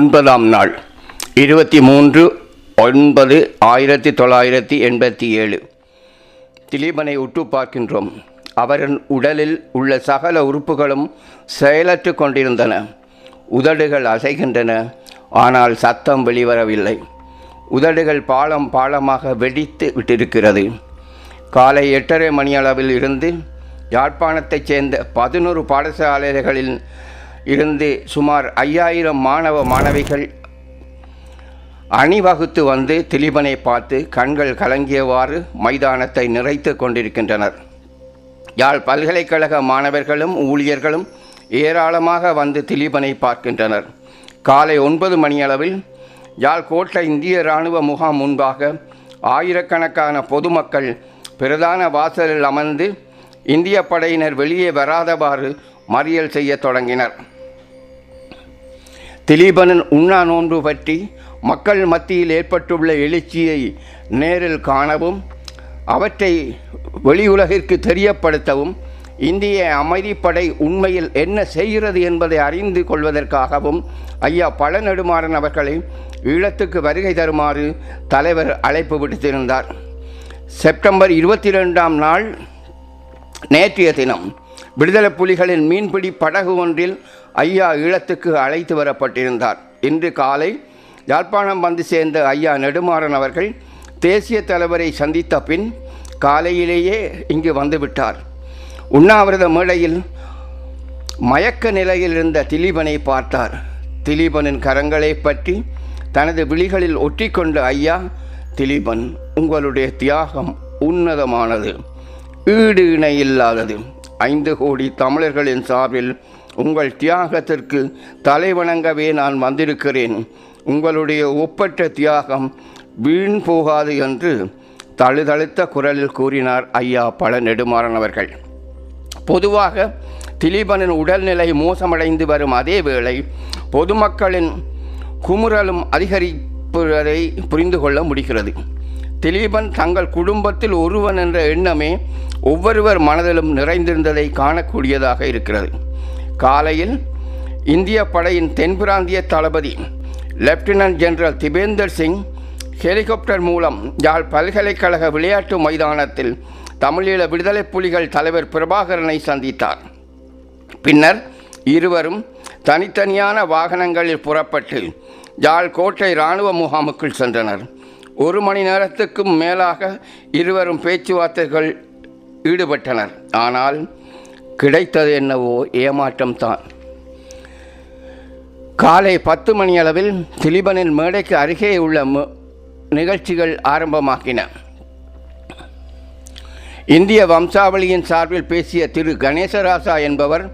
ஒன்பதாம் நாள் இருபத்தி மூன்று ஒன்பது ஆயிரத்தி தொள்ளாயிரத்தி எண்பத்தி ஏழு. திலீபனை உற்று பார்க்கின்றோம். அவரின் உடலில் உள்ள சகல உறுப்புகளும் செயலற்று கொண்டிருந்தன. உதடுகள் அசைகின்றன ஆனால் சத்தம் வெளிவரவில்லை. உதடுகள் பாலம் பாலமாக வெடித்து விட்டிருக்கிறது. காலை எட்டரை மணியளவில் இருந்து யாழ்ப்பாணத்தைச் சேர்ந்த பதினோரு பாடசாலைகளில் இருந்து சுமார் ஐயாயிரம் மாணவ மாணவிகள் அணிவகுத்து வந்து திலீபனை பார்த்து கண்கள் கலங்கியவாறு மைதானத்தை நிறைத்து கொண்டிருக்கின்றனர். யாழ் பல்கலைக்கழக மாணவர்களும் ஊழியர்களும் ஏராளமாக வந்து திலீபனை பார்க்கின்றனர். காலை ஒன்பது மணியளவில் யாழ் கோட்டை இந்திய இராணுவ முகாம் முன்பாக ஆயிரக்கணக்கான பொதுமக்கள் பிரதான வாசலில் அமர்ந்து இந்திய படையினர் வெளியே வராதவாறு மறியல் செய்யத் தொடங்கினர். திலீபனின் உண்ணா நோன்பு பற்றி மக்கள் மத்தியில் ஏற்பட்டுள்ள எழுச்சியை நேரில் காணவும் அவற்றை வெளியுலகிற்கு தெரியப்படுத்தவும் இந்திய அமைதிப்படை உண்மையில் என்ன செய்கிறது என்பதை அறிந்து கொள்வதற்காகவும் ஐயா பல நெடுமாறன் அவர்களை ஈழத்துக்கு வருகை தருமாறு தலைவர் அழைப்பு விடுத்திருந்தார். செப்டம்பர் இருபத்தி ரெண்டாம் நாள் நேற்றைய தினம் விடுதலை புலிகளின் மீன்பிடி படகு ஒன்றில் ஐயா ஈழத்துக்கு அழைத்து வரப்பட்டிருந்தார். இன்று காலை யாழ்ப்பாணம் வந்து சேர்ந்த ஐயா நெடுமாறன் அவர்கள் தேசிய தலைவரை சந்தித்த பின் காலையிலேயே இங்கு வந்துவிட்டார். உண்ணாவிரத மேடையில் மயக்க நிலையில் இருந்த திலீபனை பார்த்தார். திலீபனின் கரங்களை பற்றி தனது விழிகளில் ஒட்டிக்கொண்ட ஐயா திலீபன் உங்களுடைய தியாகம் உன்னதமானது. ஈடு இணை இல்லாதது. ஐந்து கோடி தமிழர்களின் சார்பில் உங்கள் தியாகத்திற்கு தலைவணங்கவே நான் வந்திருக்கிறேன். உங்களுடைய ஒப்பற்ற தியாகம் வீண் போகாது என்று தழுதழுத்த குரலில் கூறினார் ஐயா பல நெடுமாறன் அவர்கள் பொதுவாக திலீபனின் உடல்நிலை மோசமடைந்து வரும் அதே வேளை பொதுமக்களின் குமுறலும் அதிகரிப்பதை புரிந்து கொள்ள முடிகிறது. திலீபன் தங்கள் குடும்பத்தில் ஒருவன் என்ற எண்ணமே ஒவ்வொருவர் மனதிலும் நிறைந்திருந்ததை காணக்கூடியதாக இருக்கிறது. காலையில் இந்திய படையின் தென்பிராந்திய தளபதி lieutenant general Dipender Singh helicopter மூலம் யாழ் பல்கலைக்கழக விளையாட்டு மைதானத்தில் தமிழீழ விடுதலை புலிகள் தலைவர் பிரபாகரனை சந்தித்தார். பின்னர் இருவரும் தனித்தனியான வாகனங்களில் புறப்பட்டு யாழ் கோட்டை இராணுவ முகாமுக்குள் சென்றனர். ஒரு மணி நேரத்துக்கும் மேலாக இருவரும் பேச்சுவார்த்தைகள் ஈடுபட்டனர். ஆனால் கிடைத்தது என்னவோ ஏமாற்றம்தான். காலை பத்து மணியளவில் திலீபனின் மேடைக்கு அருகே உள்ள மு- நிகழ்ச்சிகள் ஆரம்பமாகின. இந்திய வம்சாவளியின் சார்பில் பேசிய திரு. கணேசராசா என்பவர்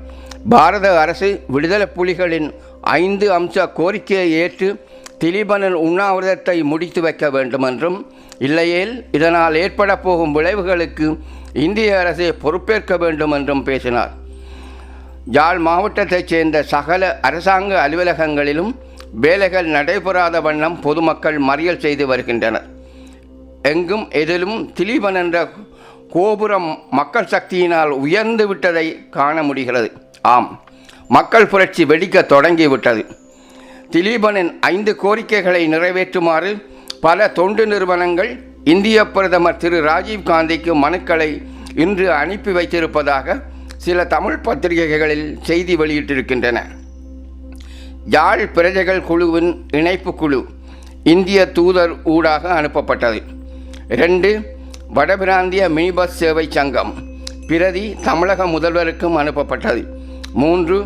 பாரத அரசு விடுதலை புலிகளின் ஐந்து அம்ச கோரிக்கையை ஏற்று திலீபனின் உண்ணாவிரதத்தை முடித்து வைக்க வேண்டுமென்றும் இல்லையேல் இதனால் ஏற்பட போகும் விளைவுகளுக்கு இந்திய அரசை பொறுப்பேற்க வேண்டும் என்றும் பேசினார். யாழ் மாவட்டத்தைச் சேர்ந்த சகல அரசாங்க அலுவலகங்களிலும் வேலைகள் நடைபெறாத வண்ணம் பொதுமக்கள் மறியல் செய்து வருகின்றனர். எங்கும் எதிலும் திலீபன் என்ற கோபுரம் மக்கள் சக்தியினால் உயர்ந்து விட்டதை காண முடிகிறது. ஆம் மக்கள் புரட்சி வெடிக்க தொடங்கிவிட்டது. திலீபனின் ஐந்து கோரிக்கைகளை நிறைவேற்றுமாறு பல தொண்டு நிறுவனங்கள் இந்திய பிரதமர் திரு ராஜீவ் காந்திக்கு மனுக்களை இன்று அனுப்பி வைத்திருப்பதாக சில தமிழ் பத்திரிகைகளில் செய்தி வெளியிட்டிருக்கின்றன. யாழ் பிரஜைகள் குழுவின் இணைப்பு குழு இந்திய தூதர் ஊடாக அனுப்பப்பட்டது. ரெண்டு வடபிராந்திய மினி பஸ் சேவை சங்கம் பிரதி தமிழக முதல்வருக்கும் அனுப்பப்பட்டது. மூன்று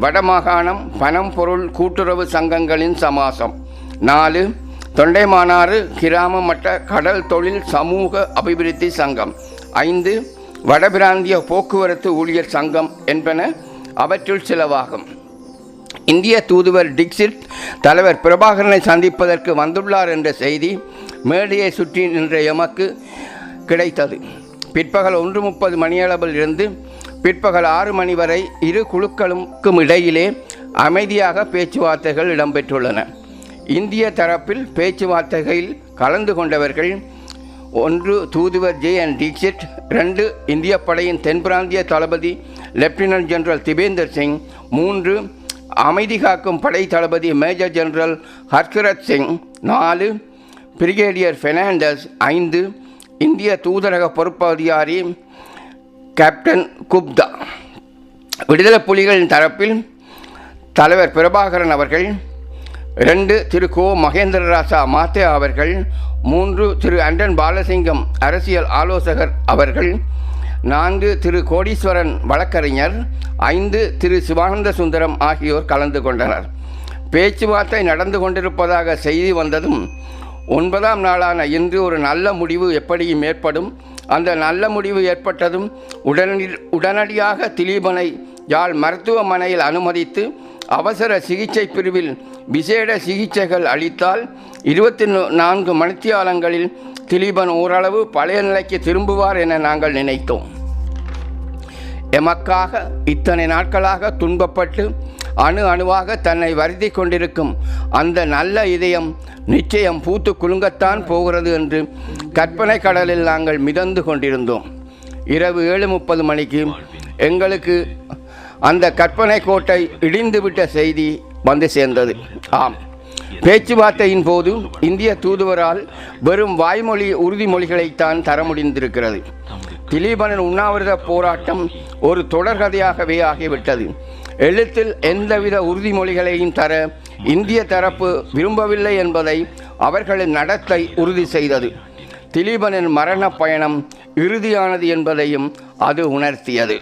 வடமாகாணம் பணம் பொருள் கூட்டுறவு சங்கங்களின் சமாசம். நாலு தொண்டைமானாறு கிராம மட்ட கடல் தொழில் சமூக அபிவிருத்தி சங்கம். ஐந்து வடபிராந்திய போக்குவரத்து ஊழியர் சங்கம் என்பன அவற்றுள் சிலவாகும். இந்திய தூதுவர் டிக்சிட் தலைவர் பிரபாகரனை சந்திப்பதற்கு வந்துள்ளார் என்ற செய்தி மேடையை சுற்றி நின்ற எமக்கு கிடைத்தது. பிற்பகல் ஒன்று முப்பது மணியளவில் இருந்து பிற்பகல் ஆறு மணி வரை இரு குழுக்களுக்கும் இடையிலே அமைதியாக பேச்சுவார்த்தைகள் இடம்பெற்றுள்ளன. இந்திய தரப்பில் பேச்சுவார்த்தைகளில் கலந்து கொண்டவர்கள் ஒன்று தூதுவர் ஜே என் தீக்ஷித் ரெண்டு இந்திய படையின் தென்பிராந்திய தளபதி லெப்டினன்ட் ஜெனரல் திபேந்தர் சிங் மூன்று அமைதி காக்கும் படை தளபதி மேஜர் ஜெனரல் ஹர்கரத் சிங் நாலு பிரிகேடியர் ஃபெர்னாண்டஸ் ஐந்து இந்திய தூதரக பொறுப்பு அதிகாரி கேப்டன் குப்தா. விடுதலை புலிகளின் தரப்பில் தலைவர் பிரபாகரன் அவர்கள் ரெண்டு திரு கோ மகேந்திரராசா மாத்தே அவர்கள் மூன்று திரு அண்டன் பாலசிங்கம் அரசியல் ஆலோசகர் அவர்கள் நான்கு திரு கோடீஸ்வரன் வழக்கறிஞர் ஐந்து திரு சிவானந்த சுந்தரம் ஆகியோர் கலந்து கொண்டனர். பேச்சுவார்த்தை நடந்து கொண்டிருப்பதாக செய்தி வந்ததும் ஒன்பதாம் நாளான இன்று ஒரு நல்ல முடிவு எப்படியும் ஏற்படும். அந்த நல்ல முடிவு ஏற்பட்டதும் உடனடி உடனடியாக திலீபனை யாழ் மருத்துவமனையில் அனுமதித்து அவசர சிகிச்சை பிரிவில் விசேட சிகிச்சைகள் அளித்தால் இருபத்தி நான்கு மணித்தியாலங்களில் திலீபன் ஓரளவு பழைய நிலைக்கு திரும்புவார் என நாங்கள் நினைத்தோம். எமக்காக இத்தனை நாட்களாக துன்பப்பட்டு அணு அணுவாக தன்னை வருத்தி கொண்டிருக்கும் அந்த நல்ல இதயம் நிச்சயம் பூத்து குலுங்கத்தான் போகிறது என்று கற்பனை கடலில் நாங்கள் மிதந்து கொண்டிருந்தோம். இரவு ஏழு முப்பது மணிக்கு எங்களுக்கு அந்த கற்பனை கோட்டை இடிந்துவிட்ட செய்தி வந்து சேர்ந்தது. ஆம். பேச்சுவார்த்தையின் போது இந்திய தூதுவரால் வெறும் வாய்மொழி உறுதிமொழிகளைத்தான் தர முடிந்திருக்கிறது. திலீபனின் உண்ணாவிரத போராட்டம் ஒரு தொடர்கதையாகவே ஆகிவிட்டது. எழுத்தில் எந்தவித உறுதிமொழிகளையும் தர இந்திய தரப்பு விரும்பவில்லை என்பதை அவர்களின் நடத்தை உறுதி செய்தது. திலீபனின் மரண பயணம் இறுதியானது என்பதையும் அது உணர்த்தியது.